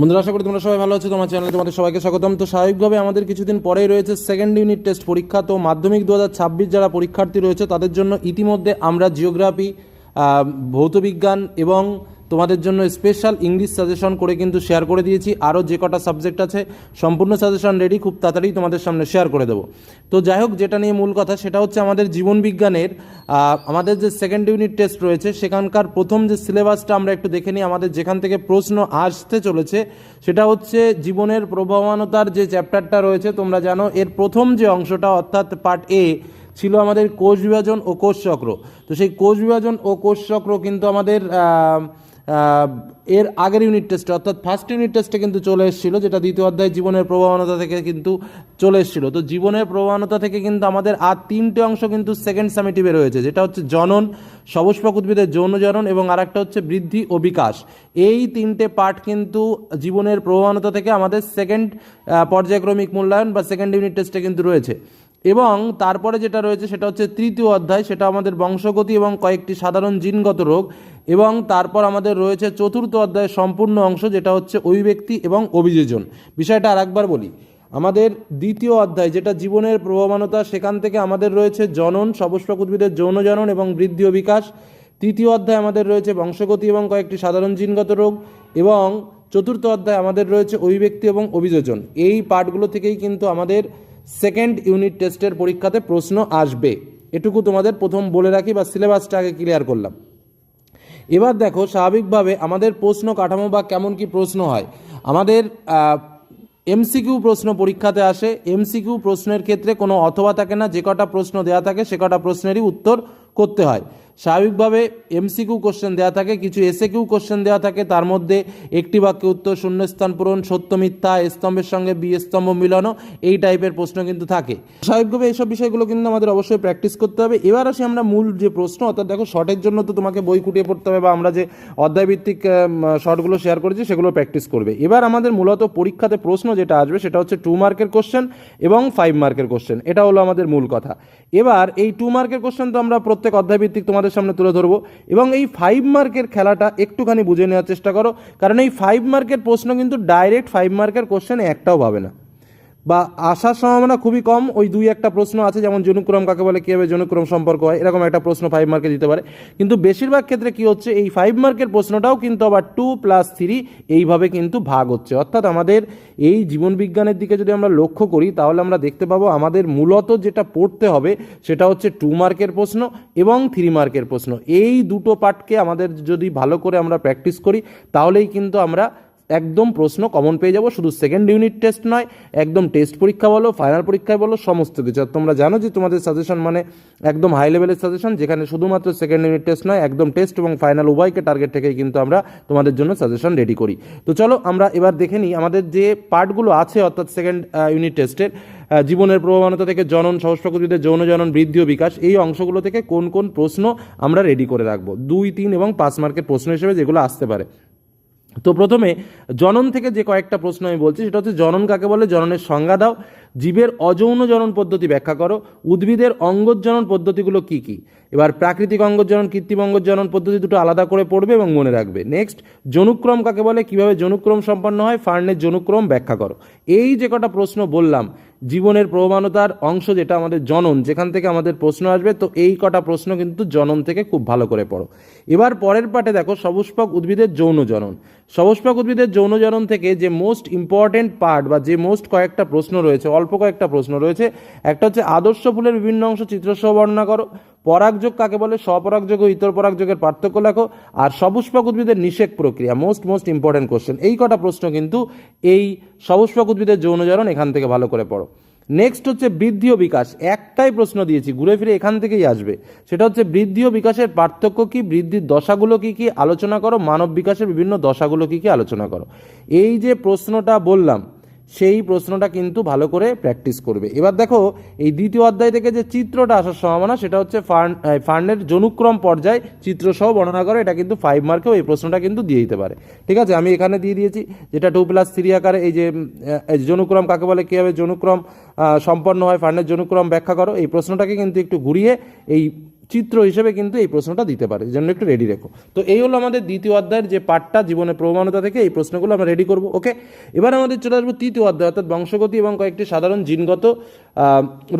বন্ধুরা, আশা করি তোমরা সবাই ভালো আছো, তোমার চ্যানেলে তোমাদের সবাইকে স্বাগতম। তো স্বাভাবিকভাবে আমাদের কিছুদিন পরেই রয়েছে সেকেন্ড ইউনিট টেস্ট পরীক্ষা। তো মাধ্যমিক দু হাজার ছাব্বিশ যারা পরীক্ষার্থী রয়েছে, তাদের জন্য ইতিমধ্যে আমরা জিওগ্রাফি ভৌতবিজ্ঞান এবং তোমাদের জন্য স্পেশাল ইংলিশ সাজেশন করে কিন্তু শেয়ার করে দিয়েছি। আরও যে কটা সাবজেক্ট আছে, সম্পূর্ণ সাজেশন রেডি খুব তাড়াতাড়ি তোমাদের সামনে শেয়ার করে দেবো। তো যাই হোক, যেটা নিয়ে মূল কথা, সেটা হচ্ছে আমাদের জীবন বিজ্ঞানের আমাদের যে সেকেন্ড ইউনিট টেস্ট রয়েছে, সেখানকার প্রথম যে সিলেবাসটা আমরা একটু দেখে নিই, আমাদের যেখান থেকে প্রশ্ন আসতে চলেছে, সেটা হচ্ছে জীবনের প্রভাবানতার যে চ্যাপ্টারটা রয়েছে, তোমরা জানো, এর প্রথম যে অংশটা, অর্থাৎ পার্ট এ ছিল আমাদের কোষ বিভাজন ও কোষ চক্র। তো সেই কোষ বিভাজন ও কোষ চক্র কিন্তু আমাদের এর আগের ইউনিট টেস্টে অর্থাৎ ফার্স্ট ইউনিট টেস্টে কিন্তু চলে এসেছিল, যেটা দ্বিতীয় অধ্যায় জীবনের প্রবণতা থেকে কিন্তু চলে এসেছিল। তো জীবনের প্রবণতা থেকে কিন্তু আমাদের আর তিনটে অংশ কিন্তু সেকেন্ড সামিটিভে রয়েছে, যেটা হচ্ছে জনন, সবুজপাক উদ্ভিদের যৌন জনন এবং আরেকটা হচ্ছে বৃদ্ধি ও বিকাশ। এই তিনটে পার্ট কিন্তু জীবনের প্রবণতা থেকে আমাদের সেকেন্ড পর্যায়ক্রমিক মূল্যায়ন বা সেকেন্ড ইউনিট টেস্টে কিন্তু রয়েছে। এবং তারপরে যেটা রয়েছে সেটা হচ্ছে তৃতীয় অধ্যায়, সেটা আমাদের বংশগতি এবং কয়েকটি সাধারণ জিনগত রোগ এবং তারপর আমাদের রয়েছে চতুর্থ অধ্যায়ের সম্পূর্ণ অংশ, যেটা হচ্ছে অভিব্যক্তি এবং অভিযোজন। বিষয়টা আরেকবার বলি। আমাদের দ্বিতীয় অধ্যায়, যেটা জীবনের প্রভাবানতা সেখান থেকে আমাদের রয়েছে জনন সবুজপাক উদ্ভিদের যৌন জনন এবং বৃদ্ধি ও বিকাশ। তৃতীয় অধ্যায় আমাদের রয়েছে বংশগতি এবং কয়েকটি সাধারণ জিনগত রোগ এবং চতুর্থ অধ্যায় আমাদের রয়েছে অভিব্যক্তি এবং অভিযোজন। এই পাঠগুলো থেকেই কিন্তু আমাদের সেকেন্ড ইউনিট টেস্টের পরীক্ষাতে প্রশ্ন আসবে। এটুকু তোমাদের প্রথম বলে রাখি বা সিলেবাসটা আগে ক্লিয়ার করলাম। এবার দেখো, স্বাভাবিকভাবে আমাদের প্রশ্ন কাঠামো বা কেমন কি প্রশ্ন হয়? আমাদের এমসিকিউ প্রশ্ন পরীক্ষাতে আসে। এমসিকিউ প্রশ্নের ক্ষেত্রে কোনো অথবা থাকে না, যে কটা প্রশ্ন দেওয়া থাকে, সে কটা প্রশ্নেরই উত্তর করতে হয়। স্বাভাবিকভাবে এমসিকিউ কোশ্চেন দেওয়া থাকে, কিছু এসে কিউ কোশ্চেন দেওয়া থাকে, তার মধ্যে একটি বাক্যে উত্তর, শূন্যস্থান পূরণ, সত্য, মিথ্যা, স্তম্ভের সঙ্গে বি, স্তম্ভ মিলানো, এই টাইপের প্রশ্ন কিন্তু থাকে। স্বাভাবিকভাবে এইসব বিষয়গুলো কিন্তু আমাদের অবশ্যই প্র্যাকটিস করতে হবে। এবার আসি আমরা মূল যে প্রশ্ন, অর্থাৎ দেখো শর্টের জন্য তো তোমাকে বই কুটিয়ে পড়তে হবে বা আমরা যে অধ্যায়ভিত্তিক শর্টগুলো শেয়ার করেছি, সেগুলো প্র্যাকটিস করবে। এবার আমাদের মূলত পরীক্ষাতে প্রশ্ন যেটা আসবে, সেটা হচ্ছে টু মার্কের কোশ্চেন এবং ফাইভ মার্কের কোশ্চেন এটা হলো আমাদের মূল কথা। এবার এই টু মার্কের কোশ্চেন তো আমরা প্রত্যেক অধ্যায়ভিত্তিক তোমাদের সামনে তুলে ধরবো। এবং এই ফাইভ মার্কের খেলাটা একটুখানি বুঝে নেওয়ার চেষ্টা করো। কারণ এই ফাইভ মার্কের প্রশ্ন কিন্তু ডাইরেক্ট ফাইভ মার্কের কোশ্চেন একটাও পাবে না। বা আসার সম্ভাবনা খুবই কম। ওই দুই একটা প্রশ্ন আছে, যেমন জনুক্রম কাকে বলে, কীভাবে জনুক্রম সম্পর্ক হয়, এরকম একটা প্রশ্ন ফাইভ মার্কে দিতে পারে। কিন্তু বেশিরভাগ ক্ষেত্রে কি হচ্ছে, এই ফাইভ মার্কের প্রশ্নটাও কিন্তু আবার টু প্লাস থ্রি এইভাবে কিন্তু ভাগ হচ্ছে। অর্থাৎ আমাদের এই জীবন বিজ্ঞানের দিকে যদি আমরা লক্ষ্য করি, তাহলে আমরা দেখতে পাবো আমাদের মূলত যেটা পড়তে হবে, সেটা হচ্ছে টু মার্কের প্রশ্ন এবং থ্রি মার্কের প্রশ্ন। এই দুটো পার্টকে আমাদের যদি ভালো করে আমরা প্র্যাকটিস করি, তাহলেই কিন্তু আমরা একদম প্রশ্ন কমন পেয়ে যাব, শুধু সেকেন্ড ইউনিট টেস্ট নয়, একদম টেস্ট পরীক্ষা বলো ফাইনাল পরীক্ষায় বলো, সমস্ত কিছু। আর তোমরা জানো যে তোমাদের সাজেশন মানে একদম হাই লেভেলের সাজেশন যেখানে শুধুমাত্র সেকেন্ড ইউনিট টেস্ট নয়, একদম টেস্ট এবং ফাইনাল উভয়কে টার্গেট থেকেই কিন্তু আমরা তোমাদের জন্য সাজেশন রেডি করি। তো চলো, আমরা এবার দেখে নিই, আমাদের যে পার্টগুলো আছে অর্থাৎ সেকেন্ড ইউনিট টেস্টের জীবনের প্রবণতা থেকে জনন, সহজ প্রকৃতিদের যৌন জনন বৃদ্ধি ও বিকাশ, এই অংশগুলো থেকে কোন কোন প্রশ্ন আমরা রেডি করে রাখব। দুই, তিন এবং পাঁচ মার্কের প্রশ্ন হিসেবে যেগুলো আসতে পারে। তো প্রথমে জনন থেকে যে কয়েকটা প্রশ্ন আমি বলছি, সেটা হচ্ছে জনন কাকে বলে? জননের সংজ্ঞা দাও। জীবের অযৌন জনন পদ্ধতি ব্যাখ্যা করো। উদ্ভিদের অঙ্গজনন পদ্ধতিগুলো কি কি? এবার প্রাকৃতিক অঙ্গজনন কৃত্রিম অঙ্গজনন পদ্ধতি দুটো আলাদা করে পড়বে এবং মনে রাখবে। নেক্সট জনুক্রম কাকে বলে? কীভাবে জনুক্রম সম্পন্ন হয়? ফার্নের জনুক্রম ব্যাখ্যা করো। এই যে কটা প্রশ্ন বললাম, জীবনের প্রমাণতার অংশ যেটা আমাদের জনন, যেখান থেকে আমাদের প্রশ্ন আসবে, তো এই কটা প্রশ্ন কিন্তু জনন থেকে খুব ভালো করে পড়ো। এবার পরের পাটে দেখো সবুষ্পক উদ্ভিদের যৌন জনন। সবুষ্পক উদ্ভিদের যৌন জনন থেকে যে মোস্ট ইম্পর্টেন্ট পার্ট বা যে মোস্ট কয়েকটা প্রশ্ন রয়েছে অল্প কয়েকটা প্রশ্ন রয়েছে। একটা হচ্ছে, আদর্শ ফুলের বিভিন্ন অংশ চিত্রসহ বর্ণনা করো। পরাগযোগ কাকে বলে? স্বপরাগযোগ ও ইতর পরাগযোগের পার্থক্য লেখো। আর সবুষ্পক উদ্ভিদের নিষেক প্রক্রিয়া মোস্ট মোস্ট ইম্পর্টেন্ট কোশ্চেন এই কটা প্রশ্ন কিন্তু এই সবুষ্পক উদ্ভিদের যৌনজরণ এখান থেকে ভালো করে পড়ো। নেক্সট হচ্ছে, বৃদ্ধি ও বিকাশ। একটাই প্রশ্ন দিয়েছি, ঘুরে ফিরে এখান থেকেই আসবে। সেটা হচ্ছে, বৃদ্ধি ও বিকাশের পার্থক্য কি? বৃদ্ধির দশাগুলো কি কি? আলোচনা করো। মানব বিকাশের বিভিন্ন দশাগুলো কি কি? আলোচনা করো। এই যে প্রশ্নটা বললাম সেই প্রশ্নটা কিন্তু ভালো করে প্র্যাকটিস করবে। এবার দেখো, এই দ্বিতীয় অধ্যায় থেকে যে চিত্রটা আসার সম্ভাবনা, সেটা হচ্ছে ফান্ড ফান্ডের জনুক্রম পর্যায় চিত্রসহ বর্ণনা করে, এটা কিন্তু ফাইভ মার্কেও এই প্রশ্নটা কিন্তু দিয়ে দিতে পারে। ঠিক আছে? আমি এখানে দিয়ে দিয়েছি, যেটা টু প্লাস থ্রি আকারে এই যে জনুক্রম কাকে বলে কীভাবে জনুক্রম সম্পন্ন হয়, ফান্ডের জনুক্রম ব্যাখ্যা করো। এই প্রশ্নটাকে কিন্তু একটু ঘুরিয়ে, এই চিত্র হিসেবে কিন্তু এই প্রশ্নটা দিতে পারে। জন্য একটু রেডি রেখো। তো এই হলো আমাদের দ্বিতীয় অধ্যায়ের যে পাঠটা জীবনের প্রবণতা থেকে এই প্রশ্নগুলো আমরা রেডি করব ওকে এবার আমাদের চলে আসব তৃতীয় অধ্যায়, অর্থাৎ বংশগতি এবং কয়েকটি সাধারণ জিনগত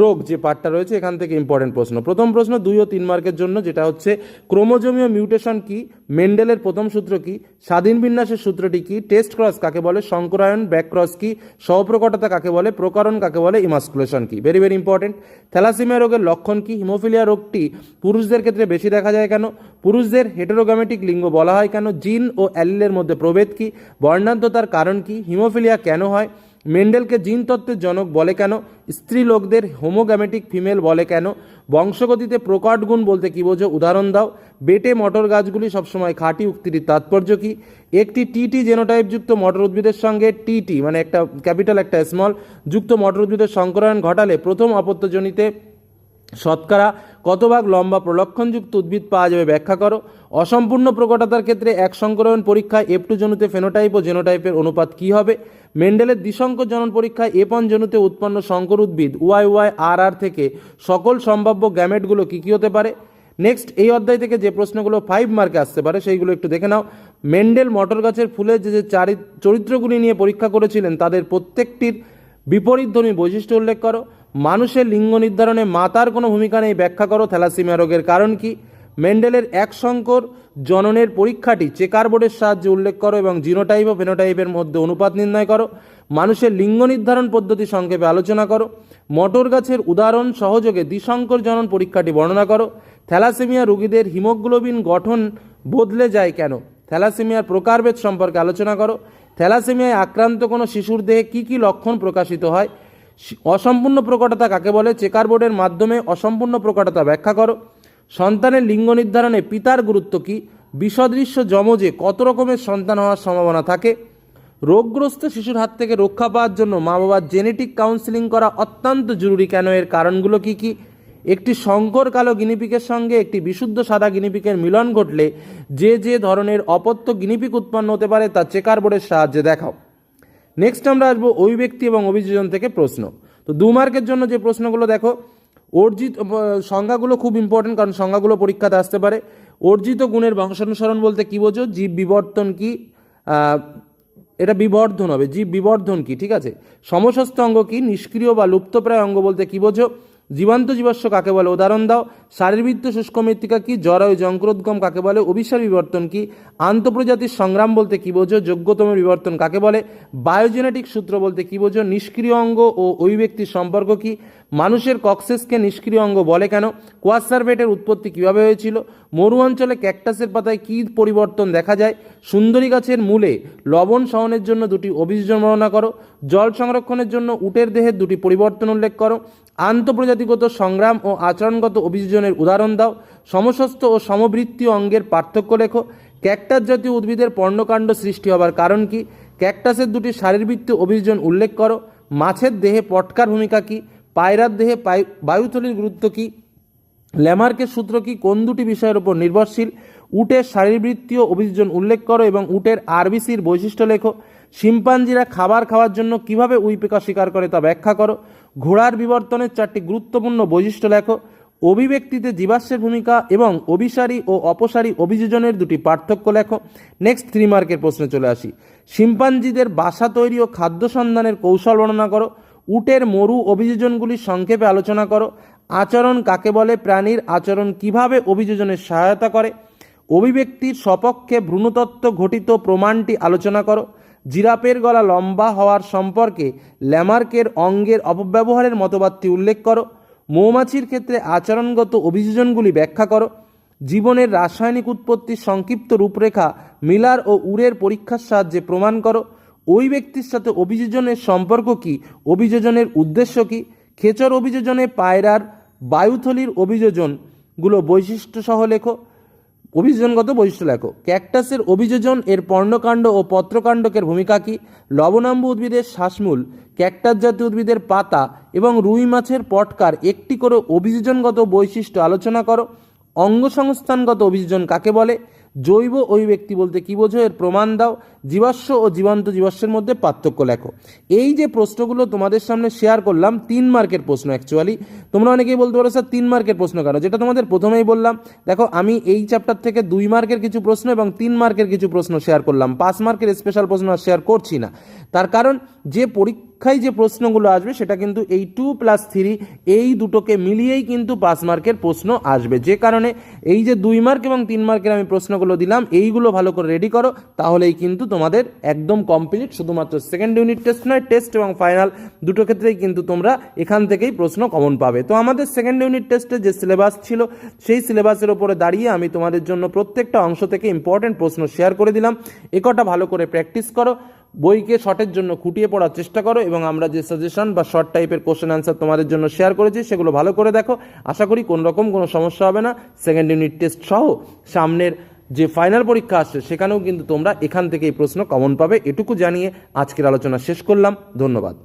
রোগ যে পাঠটা রয়েছে, এখান থেকে ইম্পর্টেন্ট প্রশ্ন। প্রথম প্রশ্ন দুই ও তিন মার্কের জন্য, যেটা হচ্ছে, ক্রোমোজোমীয় মিউটেশন কি? মেন্ডেলের প্রথম সূত্র কি? স্বাধীন বিন্যাসের সূত্রটি কি? টেস্ট ক্রস কাকে বলে? সংকরায়ন ব্যাক ক্রস কি? সহপ্রকটতা কাকে বলে? প্রকরণ কাকে বলে? ইমাস্কুলেশন কি? ভেরি ভেরি ইম্পর্টেন্ট থ্যালাসিমিয়া রোগের লক্ষণ কি? হিমোফিলিয়া রোগটি পুরুষদের ক্ষেত্রে বেশি দেখা যায় কেন? পুরুষদের হেটেরোগামেটিক লিঙ্গ বলা হয় কেন? জিন ও অ্যালিলের মধ্যে প্রভেদ কী? বর্ণান্ততার কারণ কি? হিমোফিলিয়া কেন হয়? মেন্ডেলকে জিন তত্ত্বের জনক বলে কেন? স্ত্রী লোকদের হোমোগ্যামেটিক ফিমেল বলে কেন? বংশগতিতে প্রকট গুণ বলতে কি বোঝো? উদাহরণ দাও। বেটে মটর গাছগুলি সবসময় খাঁটি, উক্তিটির তাৎপর্য কি? একটি টিটি জেনোটাইপযুক্ত মটর উদ্ভিদের সঙ্গে টিটি মানে একটা ক্যাপিটাল, একটা স্মল যুক্ত মটর উদ্ভিদের সংকরায়ন ঘটালে প্রথম অপত্যজনিতে শতকরা কত ভাগ লম্বা প্রলক্ষণযুক্ত উদ্ভিদ পাওয়া যাবে ব্যাখ্যা করো। অসম্পূর্ণ প্রকটতার ক্ষেত্রে এক সংকরণ পরীক্ষায় এফ টু জনুতে ফেনোটাইপ ও জেনোটাইপের অনুপাত কী হবে? মেন্ডেলের দ্বিসংকর জনন পরীক্ষায় এপন জনুতে উৎপন্ন সংকর উদ্ভিদ ওয়াই ওয়াই আর আর থেকে সকল সম্ভাব্য গ্যামেটগুলো কী কী হতে পারে? নেক্সট, এই অধ্যায় থেকে যে প্রশ্নগুলো ফাইভ মার্কে আসতে পারে সেইগুলো একটু দেখে নাও। মেন্ডেল মটর গাছের ফুলের যে যে চারি- চরিত্রগুলি নিয়ে পরীক্ষা করেছিলেন, তাদের প্রত্যেকটির বিপরীতধর্মী বৈশিষ্ট্য উল্লেখ করো। মানুষের লিঙ্গ নির্ধারণে মাতার কোনো ভূমিকা নেই, ব্যাখ্যা করো থ্যালাসিমিয়া রোগের কারণ কি? মেন্ডেলের এক সংকর জননের পরীক্ষাটি চেকার বোর্ডের সাহায্যে উল্লেখ করো এবং জিনোটাইপ ও ফেনোটাইপের মধ্যে অনুপাত নির্ণয় করো। মানুষের লিঙ্গ নির্ধারণ পদ্ধতি সংক্ষেপে আলোচনা করো। মটর গাছের উদাহরণ সহযোগে দ্বিসংকর জনন পরীক্ষাটি বর্ণনা করো। থ্যালাসেমিয়া রোগীদের হিমোগ্লোবিন গঠন বদলে যায় কেন? থ্যালাসেমিয়ার প্রকারভেদ সম্পর্কে আলোচনা করো। থ্যালাসেমিয়ায় আক্রান্ত কোনো শিশুর দেহে কী কী লক্ষণ প্রকাশিত হয়? অসম্পূর্ণ প্রকটতা কাকে বলে? চেকার বোর্ডের মাধ্যমে অসম্পূর্ণ প্রকটতা ব্যাখ্যা করো। সন্তানের লিঙ্গ নির্ধারণে পিতার গুরুত্ব কী? বিসদৃশ্য যমজে কত রকমের সন্তান হওয়ার সম্ভাবনা থাকে? রোগগ্রস্ত শিশুর হাত থেকে রক্ষা পাওয়ার জন্য মা বাবার জেনেটিক কাউন্সিলিং করা অত্যন্ত জরুরি কেন? এর কারণগুলো কি কি? একটি শঙ্কর কালো গিনিপিকের সঙ্গে একটি বিশুদ্ধ সাদা গিনিপিকের মিলন ঘটলে যে যে ধরনের অপত্য গিনিপিক উৎপন্ন হতে পারে তা চেকার বোর্ডের সাহায্যে দেখাও। নেক্সট আমরা আসব অভিব্যক্তি এবং অভিযোজন থেকে প্রশ্ন। তো দু মার্কের জন্য যে প্রশ্নগুলো দেখো, অর্জিত সংজ্ঞাগুলো খুব ইম্পর্টেন্ট কারণ সংজ্ঞাগুলো পরীক্ষাতে আসতে পারে। অর্জিত গুণের বংশানুসরণ বলতে কী বোঝো? জীব বিবর্তন কি? এটা বিবর্ধন হবে। জীব বিবর্ধন কি? ঠিক আছে? সমস্ত অঙ্গ কি? নিষ্ক্রিয় বা লুপ্তপ্রায় অঙ্গ বলতে কী বোঝো? জীবান্ত জীবাশ্ম কাকে বলে? উদাহরণ দাও। শারীরবৃত্ত শুষ্ক মৃত্তিকা কি? জরায়ু যঙ্করোদ্গম কাকে বলে? অভিসার বিবর্তন কি? আন্তঃপ্রজাতির সংগ্রাম বলতে কী বোঝো? যোগ্যতম বিবর্তন কাকে বলে? বায়োজেনেটিক সূত্র বলতে কী বোঝো? নিষ্ক্রিয় অঙ্গ ও ওই ব্যক্তির সম্পর্ক কি? মানুষের কক্সেসকে নিষ্ক্রিয় অঙ্গ বলে কেন? কোয়াসারভেটের উৎপত্তি কীভাবে হয়েছিল? মরু অঞ্চলে ক্যাকটাসের পাতায় কী পরিবর্তন দেখা যায়? সুন্দরী গাছের মূলে লবণ সহনের জন্য দুটি অভিযোজন বর্ণনা করো। জল সংরক্ষণের জন্য উটের দেহের দুটি পরিবর্তন উল্লেখ করো। আন্তঃপ্রজাতিগত সংগ্রাম ও আচরণগত অভিযোজনের উদাহরণ দাও। সমস্ত ও সমবৃত্তীয় অঙ্গের পার্থক্য লেখো। ক্যাকটাস জাতীয় উদ্ভিদের পর্ণকাণ্ড সৃষ্টি হবার কারণ কি? ক্যাকটাসের দুটি শারীরবৃত্তীয় অভিযোজন উল্লেখ করো। মাছের দেহে পটকার ভূমিকা কি? পায়রার দেহে বায়ুথলির গুরুত্ব কী? ল্যামার্কের সূত্র কি? কোন দুটি বিষয়ের উপর নির্ভরশীল? উটের শারীরবৃত্তীয় অভিযোজন উল্লেখ করো এবং উটের আরবিসির বৈশিষ্ট্য লেখো। শিম্পাঞ্জিরা খাবার খাওয়ার জন্য কীভাবে উইপেকা শিকার করে তা ব্যাখ্যা করো। ঘোড়ার বিবর্তনের চারটি গুরুত্বপূর্ণ বৈশিষ্ট্য লেখো। অভিব্যক্তিতে জীবাশ্মের ভূমিকা এবং অভিসারী ও অপসারী অভিযোজনের দুটি পার্থক্য লেখো। নেক্সট থ্রি মার্কের প্রশ্নে চলে আসি। শিম্পাঞ্জিদের বাসা তৈরি ও খাদ্য সন্ধানের কৌশল বর্ণনা করো। উটের মরু অভিযোজনগুলি সংক্ষেপে আলোচনা করো। আচরণ কাকে বলে? প্রাণীর আচরণ কীভাবে অভিযোজনে সহায়তা করে? অভিব্যক্তির সপক্ষে ভ্রূণতত্ত্ব ঘটিত প্রমাণটি আলোচনা করো। জিরাফের গলা লম্বা হওয়ার সম্পর্কে ল্যামার্কের অঙ্গের অপব্যবহারের মতবাদটি উল্লেখ করো। মৌমাছির ক্ষেত্রে আচরণগত অভিযোজনগুলি ব্যাখ্যা করো। জীবনের রাসায়নিক উৎপত্তির সংক্ষিপ্ত রূপরেখা মিলার ও উরের পরীক্ষার সাহায্যে প্রমাণ করো। ওই ব্যক্তির সাথে অভিযোজনের সম্পর্ক কি? অভিযোজনের উদ্দেশ্য কি? খেচর অভিযোজনে পায়রার বায়ুথলির অভিযোজনগুলো বৈশিষ্ট্য সহ লেখো। অভিযোজনগত বৈশিষ্ট্য লেখো। ক্যাকটাসের অভিযোজন, এর পর্ণকাণ্ড ও পত্রকাণ্ডকের ভূমিকা কী? লবণাম্ব উদ্ভিদের শ্বাসমূল, ক্যাকটাস জাতীয় উদ্ভিদের পাতা এবং রুই মাছের পটকার একটি করে অভিযোজনগত বৈশিষ্ট্য আলোচনা করো। অঙ্গসংস্থানগত অভিযোজন কাকে বলে? জৈব অভিব্যক্তি বলতে কী বোঝো? এর প্রমাণ দাও। জীবাশ্ম ও জীবন্ত জীবাশ্মের মধ্যে পার্থক্য লেখো। এই যে প্রশ্নগুলো তোমাদের সামনে শেয়ার করলাম, তিন মার্কের প্রশ্ন অ্যাকচুয়ালি তোমরা অনেকেই বলতে পারো, স্যার, তিন মার্কের প্রশ্ন কেন? যেটা তোমাদের প্রথমেই বললাম। দেখো, আমি এই চ্যাপ্টার থেকে দুই মার্কের কিছু প্রশ্ন এবং তিন মার্কের কিছু প্রশ্ন শেয়ার করলাম। পাঁচ মার্কের স্পেশাল প্রশ্ন শেয়ার করছি না। তার কারণ, যে পরীক্ষায় যে প্রশ্নগুলো আসবে, সেটা কিন্তু এই টু প্লাস থ্রি এই দুটোকে মিলিয়েই কিন্তু পাঁচ মার্কের প্রশ্ন আসবে। যে কারণে এই যে দুই মার্ক এবং তিন মার্কের আমি প্রশ্নগুলো দিলাম, এইগুলো ভালো করে রেডি করো, তাহলেই কিন্তু তোমাদের একদম কমপ্লিট শুধুমাত্র সেকেন্ড ইউনিট টেস্ট নয় টেস্ট এবং ফাইনাল দুটো ক্ষেত্রেই কিন্তু তোমরা এখান থেকেই প্রশ্ন কমন পাবে। তো আমাদের সেকেন্ড ইউনিট টেস্টে যে সিলেবাস ছিল, সেই সিলেবাসের ওপরে দাঁড়িয়ে আমি তোমাদের জন্য প্রত্যেকটা অংশ থেকে ইম্পর্টেন্ট প্রশ্ন শেয়ার করে দিলাম। একটা ভালো করে প্র্যাকটিস করো। বইকে শর্টের জন্য খুঁটিয়ে পড়ার চেষ্টা করো এবং আমরা যে সাজেশন বা শর্ট টাইপের কোশ্চেন অ্যান্সার তোমাদের জন্য শেয়ার করেছি, সেগুলো ভালো করে দেখো। আশা করি কোনো রকম কোনো সমস্যা হবে না। সেকেন্ড ইউনিট টেস্ট সহ সামনের যে ফাইনাল পরীক্ষা আসছে, সেখানেও কিন্তু তোমরা এখান থেকে এই প্রশ্ন কমন পাবে। এটুকু জানিয়ে আজকের আলোচনা শেষ করলাম। ধন্যবাদ।